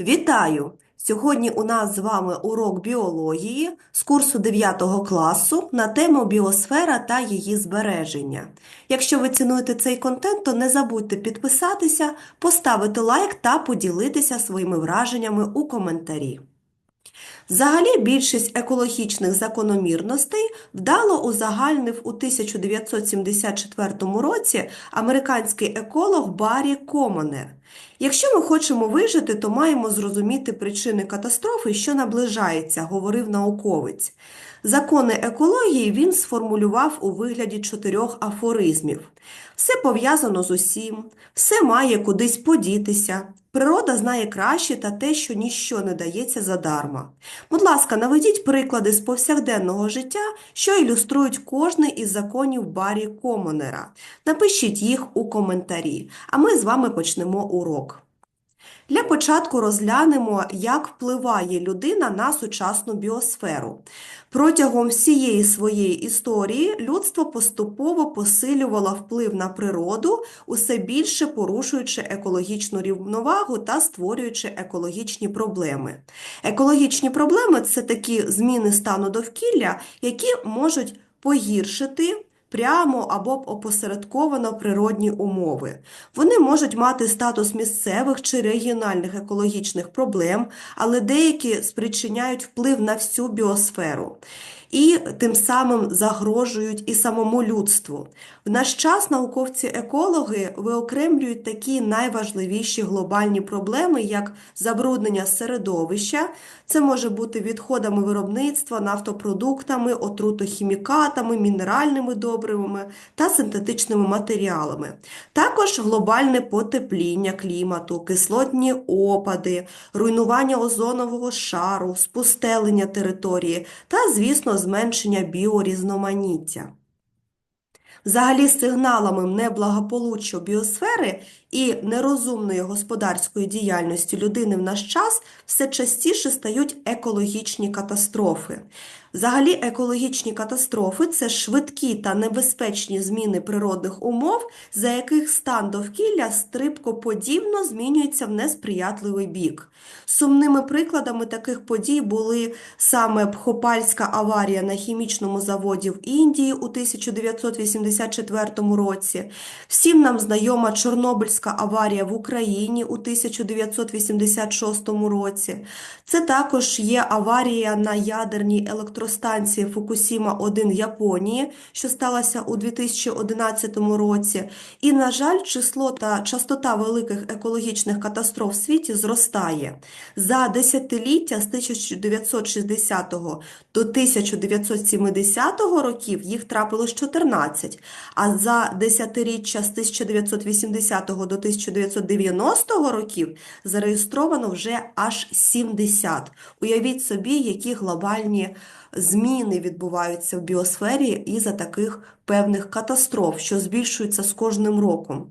Вітаю! Сьогодні у нас з вами урок біології з курсу 9 класу на тему біосфера та її збереження. Якщо ви цінуєте цей контент, то не забудьте підписатися, поставити лайк та поділитися своїми враженнями у коментарі. Взагалі, більшість екологічних закономірностей вдало узагальнив у 1974 році американський еколог Баррі Комонер. Якщо ми хочемо вижити, то маємо зрозуміти причини катастрофи, що наближається, говорив науковець. Закони екології він сформулював у вигляді чотирьох афоризмів. Все пов'язано з усім, все має кудись подітися. Природа знає краще та те, що ніщо не дається задарма. Будь ласка, наведіть приклади з повсякденного життя, що ілюструють кожний із законів Баррі Комонера. Напишіть їх у коментарі, а ми з вами почнемо урок. Для початку розглянемо, як впливає людина на сучасну біосферу. Протягом всієї своєї історії людство поступово посилювало вплив на природу, усе більше порушуючи екологічну рівновагу та створюючи екологічні проблеми. Екологічні проблеми це такі зміни стану довкілля, які можуть погіршити прямо або опосередковано природні умови. Вони можуть мати статус місцевих чи регіональних екологічних проблем, але деякі спричиняють вплив на всю біосферу і тим самим загрожують і самому людству. В наш час науковці-екологи виокремлюють такі найважливіші глобальні проблеми, як забруднення середовища, це може бути відходами виробництва, нафтопродуктами, отрутохімікатами, мінеральними добривами та синтетичними матеріалами. Також глобальне потепління клімату, кислотні опади, руйнування озонового шару, спустелення території та, звісно, зменшення біорізноманіття. Взагалі, сигналами неблагополуччя біосфери і нерозумної господарської діяльності людини в наш час все частіше стають екологічні катастрофи. Взагалі, екологічні катастрофи це швидкі та небезпечні зміни природних умов, за яких стан довкілля стрибкоподібно змінюється в несприятливий бік. Сумними прикладами таких подій були саме Бхопальська аварія на хімічному заводі в Індії у 1984 році, всім нам знайома Чорнобильська аварія в Україні у 1986 році. Це також є аварія на ядерній електростанції Фукусіма-1 в Японії, що сталося у 2011 році. І, на жаль, число та частота великих екологічних катастроф в світі зростає. За десятиліття з 1960 до 1970 років їх трапилось 14, а за десятиріччя з 1980 до 1990 років зареєстровано вже аж 70. Уявіть собі, які глобальні зміни відбуваються в біосфері із-за таких певних катастроф, що збільшуються з кожним роком.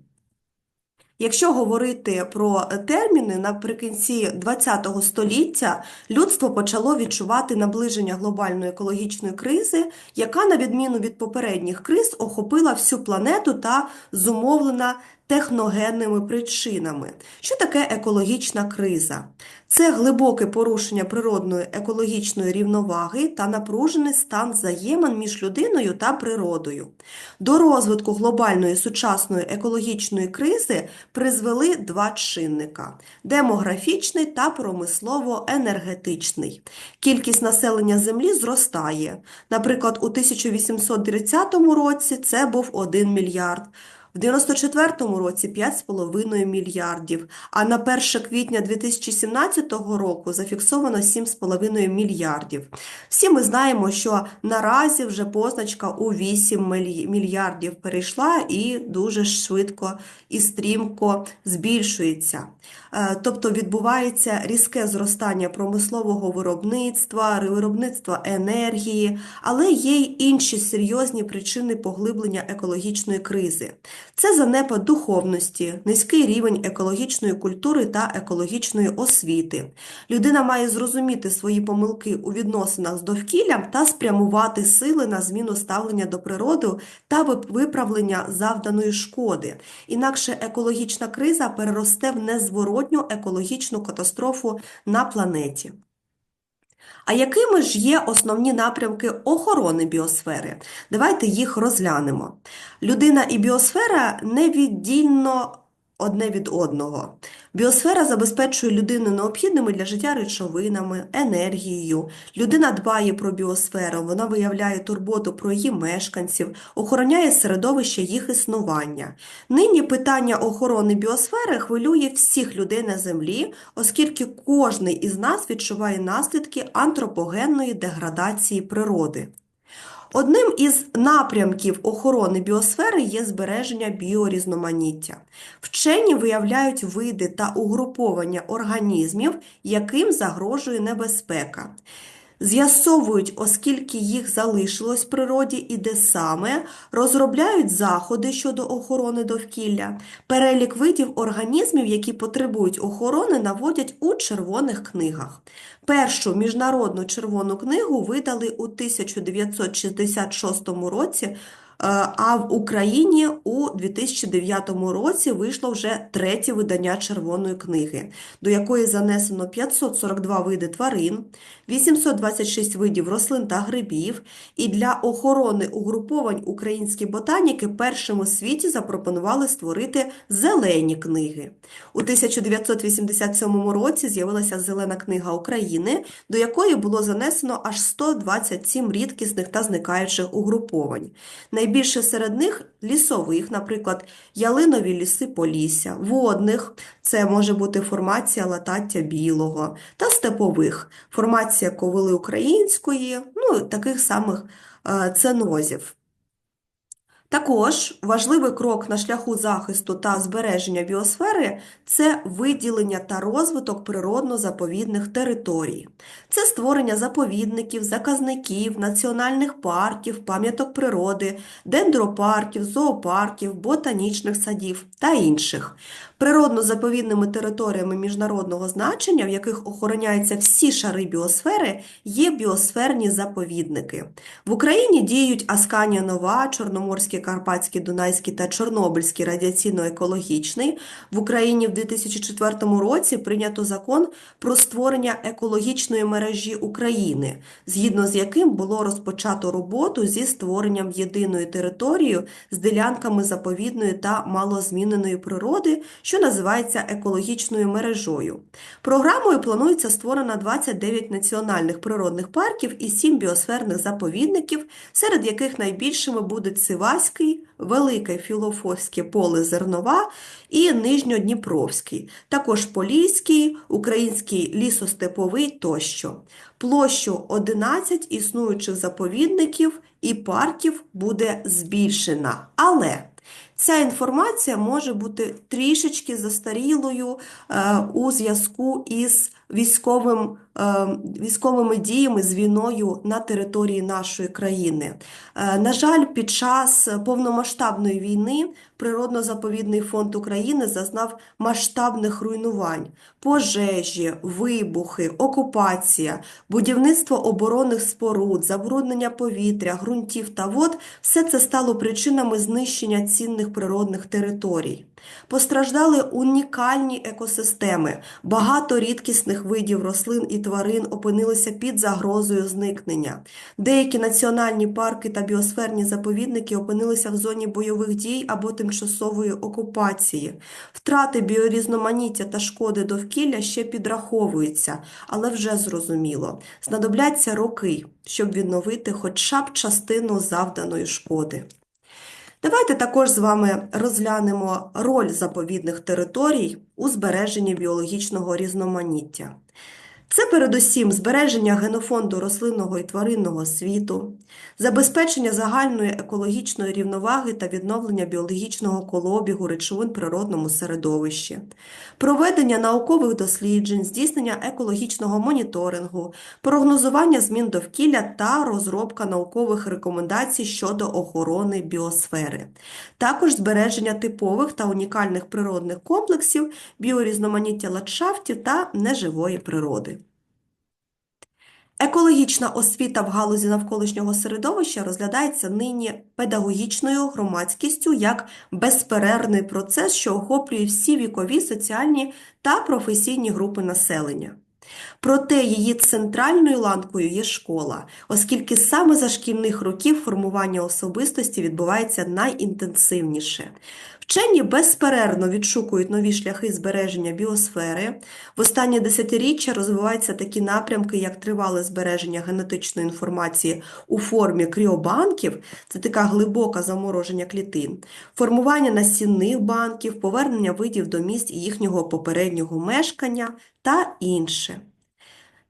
Якщо говорити про терміни, наприкінці ХХ століття людство почало відчувати наближення глобальної екологічної кризи, яка, на відміну від попередніх криз, охопила всю планету та зумовлена техногенними причинами. Що таке екологічна криза? Це глибоке порушення природної екологічної рівноваги та напружений стан взаємин між людиною та природою. До розвитку глобальної сучасної екологічної кризи призвели два чинника демографічний та промислово-енергетичний. Кількість населення Землі зростає. Наприклад, у 1830 році це був 1 мільярд. В 94-му році 5,5 мільярдів, а на 1 квітня 2017 року зафіксовано 7,5 мільярдів. Всі ми знаємо, що наразі вже позначка у 8 мільярдів перейшла і дуже швидко і стрімко збільшується. Е, тобто відбувається різке зростання промислового виробництва, виробництва енергії, але є й інші серйозні причини поглиблення екологічної кризи. Це занепад духовності, низький рівень екологічної культури та екологічної освіти. Людина має зрозуміти свої помилки у відносинах з довкіллям та спрямувати сили на зміну ставлення до природи та виправлення завданої шкоди. Інакше екологічна криза переросте в природню екологічну катастрофу на планеті. А якими ж є основні напрямки охорони біосфери? Давайте їх розглянемо. Людина і біосфера невіддільно одне від одного. Біосфера забезпечує людину необхідними для життя речовинами, енергією. Людина дбає про біосферу, вона виявляє турботу про її мешканців, охороняє середовище їх існування. Нині питання охорони біосфери хвилює всіх людей на землі, оскільки кожний із нас відчуває наслідки антропогенної деградації природи. Одним із напрямків охорони біосфери є збереження біорізноманіття. Вчені виявляють види та угруповання організмів, яким загрожує небезпека. З'ясовують, оскільки їх залишилось в природі і де саме, розробляють заходи щодо охорони довкілля. Перелік видів організмів, які потребують охорони, наводять у червоних книгах. Першу міжнародну червону книгу видали у 1966 році, а в Україні у 2009 році вийшло вже третє видання Червоної книги, до якої занесено 542 види тварин, 826 видів рослин та грибів, і для охорони угруповань українські ботаніки першими у світі запропонували створити зелені книги. У 1987 році з'явилася Зелена книга України, до якої було занесено аж 127 рідкісних та зникаючих угруповань. Найбільше серед них лісових, наприклад, ялинові ліси Полісся, водних це може бути формація латаття білого, та степових формація ковили української, ну таких самих е, ценозів. Також важливий крок на шляху захисту та збереження біосфери це виділення та розвиток природно-заповідних територій. Це створення заповідників, заказників, національних парків, пам'яток природи, дендропарків, зоопарків, ботанічних садів та інших. Природно-заповідними територіями міжнародного значення, в яких охороняються всі шари біосфери, є біосферні заповідники. В Україні діють Асканія Нова, Чорноморський, Карпатський, Дунайський та Чорнобильський радіаційно-екологічний. В Україні в 2004 році прийнято закон про створення екологічної мережі України, згідно з яким було розпочато роботу зі створенням єдиної території з ділянками заповідної та малозміненої природи, що називається екологічною мережою. Програмою планується створено 29 національних природних парків і 7 біосферних заповідників, серед яких найбільшими будуть Сиваський, Велике Філофорське поле Зернова і Нижньодніпровський, також Поліський, Український лісостеповий тощо. Площу 11 існуючих заповідників і парків буде збільшена. Але Ця інформація може бути трішечки застарілою е, у зв'язку із військовим, військовими діями з війною на території нашої країни. Е, на жаль, під час повномасштабної війни Природно-заповідний фонд України зазнав масштабних руйнувань, пожежі, вибухи, окупація, будівництво оборонних споруд, забруднення повітря, ґрунтів та вод – все це стало причинами знищення цінних природних територій. Постраждали унікальні екосистеми, багато рідкісних видів рослин і тварин опинилися під загрозою зникнення. Деякі національні парки та біосферні заповідники опинилися в зоні бойових дій або тимчасової окупації. Втрати біорізноманіття та шкоди довкілля ще підраховуються, але вже зрозуміло, знадобляться роки, щоб відновити хоча б частину завданої шкоди. Давайте також з вами розглянемо роль заповідних територій у збереженні біологічного різноманіття. Це передусім збереження генофонду рослинного і тваринного світу, забезпечення загальної екологічної рівноваги та відновлення біологічного колобігу речовин в природному середовищі, проведення наукових досліджень, здійснення екологічного моніторингу, прогнозування змін довкілля та розробка наукових рекомендацій щодо охорони біосфери, також збереження типових та унікальних природних комплексів, біорізноманіття ландшафтів та неживої природи. Екологічна освіта в галузі навколишнього середовища розглядається нині педагогічною громадськістю як безперервний процес, що охоплює всі вікові, соціальні та професійні групи населення. Проте її центральною ланкою є школа, оскільки саме за шкільних років формування особистості відбувається найінтенсивніше. Вчені безперервно відшукують нові шляхи збереження біосфери. В останні десятиріччя розвиваються такі напрямки, як тривале збереження генетичної інформації у формі кріобанків, це така глибоке замороження клітин, формування насінних банків, повернення видів до місць їхнього попереднього мешкання та інше.